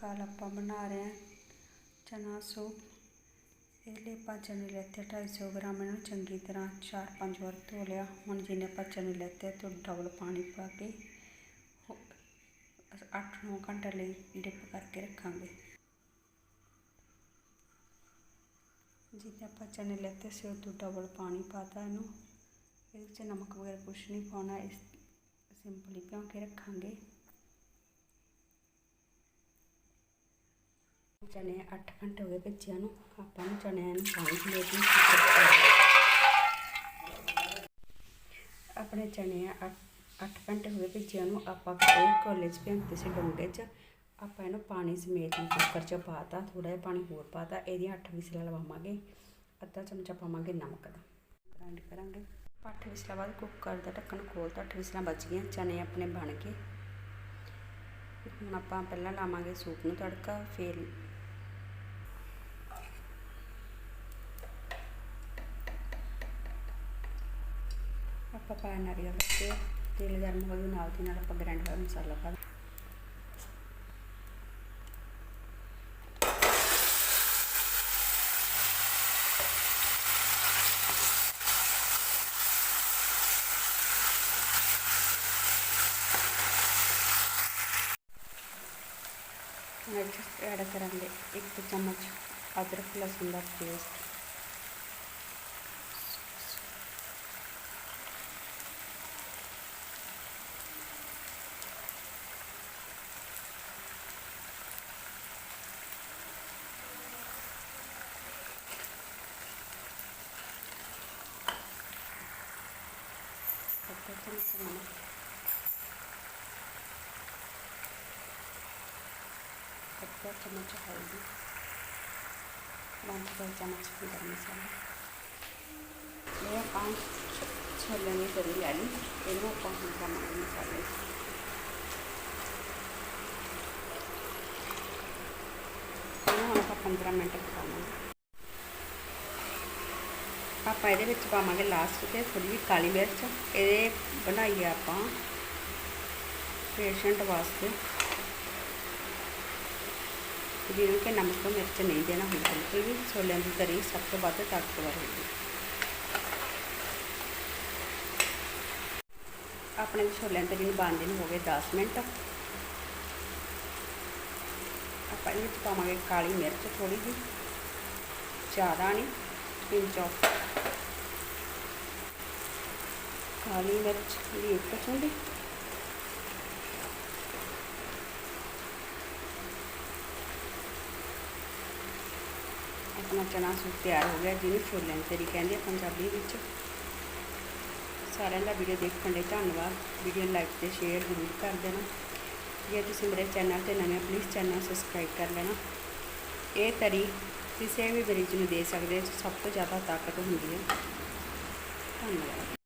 ਕੱਲ ਆਪਾਂ ਬਣਾ ਰਹੇ ਹਾਂ ਚਨਾ ਸੂਪ। ਇਹ ਲਈ ਆਪਾਂ ਚਨੇ ਲੈਤੇ 250 ਗ੍ਰਾਮ, ਇਹਨੂੰ ਚੰਗੀ ਤਰ੍ਹਾਂ 4-5 ਵਾਰ ਧੋ ਲਿਆ। ਹੁਣ ਜਿੰਨੇ ਆਪਾਂ ਚਨੇ ਲੈਤੇ, ਤੋਂ ਡਬਲ ਪਾਣੀ ਪਾ ਕੇ 8-9 ਘੰਟੇ ਲਈ ਡਿਪ ਕਰਕੇ ਰੱਖਾਂਗੇ। ਜਿੱਥੇ ਆਪਾਂ ਚਨੇ ਲੈਤੇ ਸੀ, ਉਹ ਤੋਂ ਡਬਲ ਪਾਣੀ ਪਾਤਾ ਇਹਨੂੰ। ਇਹਦੇ ਵਿੱਚ ਨਮਕ ਵਗੈਰਾ ਕੁਝ ਨਹੀਂ ਪਾਉਣਾ, ਇਸ ਸਿੰਪਲੀ ਭਿਉਂ ਕੇ ਰੱਖਾਂਗੇ। ਚਨੇ 8 ਘੰਟੇ ਹੋ ਗਏ ਭਿੱਜਿਆਂ ਨੂੰ। ਆਪਾਂ ਨੂੰ ਚਨਿਆਂ ਨੂੰ ਪਾਣੀ ਦੀ ਲੋੜ ਆਪਣੇ ਚਨੇ 8 ਘੰਟੇ ਹੋ ਗਏ ਭਿੱਜਿਆਂ ਨੂੰ। ਆਪਾਂ ਕੋਈ ਕੋਲੇ 'ਚ ਭਿਉਂਤੇ ਸੀ ਡੋਂਗੇ 'ਚ। ਆਪਾਂ ਇਹਨੂੰ ਪਾਣੀ ਸਮੇਤ ਹੀ ਕੁੱਕਰ 'ਚ ਪਾਤਾ ਥੋੜਾ ਜਿਹਾ ਪਾਣੀ ਹੋਰ ਪਾਤਾ ਇਹਦੀਆਂ 8 ਵਿਸਲਾਂ ਲਵਾਵਾਂਗੇ। ਅੱਧਾ ਚਮਚਾ ਪਾਵਾਂਗੇ ਨਮਕ ਦਾ। ਗ੍ਰਾਈਂਡ ਕਰਾਂਗੇ। 8 ਵਿਸਲਾਂ ਬਾਅਦ ਕੁੱਕਰ ਦਾ ਢੱਕਣ ਖੋਲਤਾ 8 ਵਿਸਲਾਂ ਬਚ ਗਈਆਂ। ਚਨੇ ਆਪਣੇ ਬਣ ਗਏ। ਹੁਣ ਆਪਾਂ ਪਹਿਲਾਂ ਲਾਵਾਂਗੇ ਸੂਪ ਨੂੰ ਤੜਕਾ, ਫਿਰ ਆਪਾਂ ਪਾਇਆ ਨਾਰੀਅਲ ਦਾ ਤੇਲ ਤੇਲ ਗਰਮ ਹੋ ਗਿਆ ਨਾਲ ਦੀ ਨਾਲ ਆਪਾਂ ਗ੍ਰਾਈਂਡ ਹੋਇਆ ਮਸਾਲਾ ਪਾ ਮਿਰਚ ਐਡ ਕਰਾਂਗੇ ਇੱਕ ਚਮਚ ਅਦਰਕ ਲਸਣ ਦਾ ਪੇਸਟ ਅੱਧਾ ਚਮਚ ਨਮਕ ਅੱਧਾ ਚਮਚ ਹਲਦੀ ਵਨ ਚੌਥਾ ਚਮਚ ਗਰਮ ਮਸਾਲਾ ਇਹ ਪੰਜ ਛੋਲੇ ਦੀ ਤਰੀ ਲੈ ਲਈ ਇਹਨੂੰ ਆਪਾਂ ਹੁਣ ਪਾਵਾਂਗੇ ਮਸਾਲੇ ਇਹਨੂੰ ਹੁਣ ਆਪਾਂ 15 ਮਿੰਟ ਪਕਾਵਾਂਗੇ ਆਪਾਂ ਇਹਦੇ ਵਿੱਚ ਪਾਵਾਂਗੇ ਲਾਸਟ ਤੇ ਥੋੜੀ ਜਿਹੀ ਕਾਲੀ ਮਿਰਚ ਇਹ ਬਣਾਈਏ ਆਪਾਂ ਪੇਸ਼ੈਂਟ ਵਾਸਤੇ। ਜਿਹਨੂੰ ਕਿ ਨਮਕ ਮਿਰਚ ਨਹੀਂ ਦੇਣਾ ਹੁੰਦਾ ਬਿਲਕੁਲ ਵੀ, ਛੋਲਿਆਂ ਦੀ ਤਰੀ ਸਭ ਤੋਂ ਵੱਧ ਤਾਕਤਵਰ ਹੁੰਦੀ ਆਪਣੇ ਛੋਲਿਆਂ ਦੀ ਤਰੀ ਨੂੰ ਬਣਦੇ ਨੂੰ ਹੋ ਗਏ 10 ਮਿੰਟ। ਆਪਾਂ ਇਹਦੇ ਵਿੱਚ ਪਾਵਾਂਗੇ ਕਾਲੀ ਮਿਰਚ ਥੋੜੀ ਜਿਹੀ, ਜ਼ਿਆਦਾ ਨਹੀਂ ਪਿੰਚ ਆਫ ਕਾਲੀ ਮਿਰਚ ਲਈ ਇੱਕ ਆਪਣਾ ਚਨਾ ਸੂਪ ਤਿਆਰ ਹੋ ਗਿਆ, ਜਿਹਨੂੰ ਛੋਲਿਆਂ ਦੀ ਤਰੀ ਕਹਿੰਦੇ ਆ ਪੰਜਾਬੀ ਵਿੱਚ। ਸਾਰਿਆਂ ਦਾ ਵੀਡੀਓ ਦੇਖਣ ਲਈ ਧੰਨਵਾਦ। ਵੀਡੀਓ ਲਾਈਕ ਤੇ ਸ਼ੇਅਰ ਜ਼ਰੂਰ ਕਰ ਦੇਣਾ। ਜੇ ਤੁਸੀਂ ਮੇਰੇ ਚੈਨਲ ਤੇ ਨਵੇਂ ਪਲੀਜ਼ ਚੈਨਲ ਸਬਸਕ੍ਰਾਈਬ ਕਰ ਲੈਣਾ। ਇਹ ਤਰੀ ਕਿਸੇ ਵੀ ਮਰੀਜ਼ ਨੂੰ ਦੇ ਸਕਦੇ ਸਭ ਤੋਂ ਜ਼ਿਆਦਾ ਤਾਕਤ ਹੁੰਦੀ ਹੈ। ਧੰਨਵਾਦ।